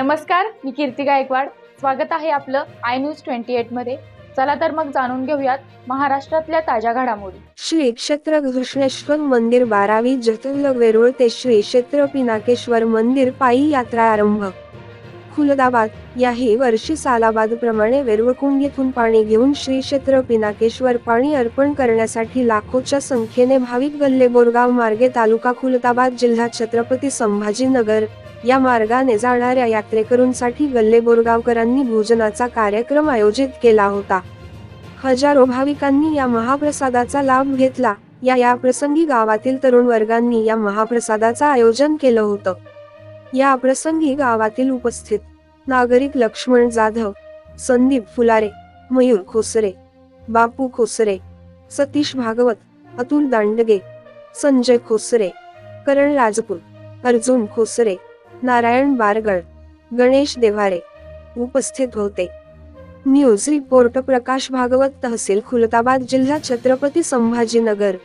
नमस्कार मी कीर्ती गायकवाड. स्वागत आहे आपलं आय न्यूज ट्वेंटी एटमध्ये. चला तर मग जाणून घेऊयात महाराष्ट्रातल्या ताज्या घडामोडी. श्री क्षेत्र घृष्णेश्वर मंदिर बारावी जतुर्ल वेरूळ ते श्री क्षेत्र पिनाकेश्वर मंदिर पायी यात्रा आरंभ. खुलदाबाद. याही वर्षी सालाबाद प्रमाणे येथून पाणी घेऊन श्री क्षेत्र पिनाकेश्वर पाणी अर्पण करण्यासाठी लाखोच्या संख्येने भाविक गल्ले बोरगाव मार्गे तालुका खुलताबाद जिल्हा छत्रपती संभाजीनगर या मार्गाने जाणाऱ्या यात्रेकरूंसाठी गल्ले बोरगावकरांनी भोजनाचा कार्यक्रम आयोजित केला होता. हजारो भाविकांनी या महाप्रसादाचा लाभ घेतला. या या प्रसंगी गावातील तरुण वर्गांनी या महाप्रसादाचं आयोजन केलं होतं. या प्रसंगी गावातील उपस्थित नागरिक लक्ष्मण जाधव संदीप फुलारे मयूर खोसरे बापू खोसरे सतीश भागवत अतुल दांडगे संजय खोसरे करण राजपूत अर्जुन खोसरे नारायण बारगळ गणेश देवारे उपस्थित होते. न्यूज रिपोर्ट प्रकाश भागवत तहसील खुलताबाद जिल्हा छत्रपती संभाजीनगर.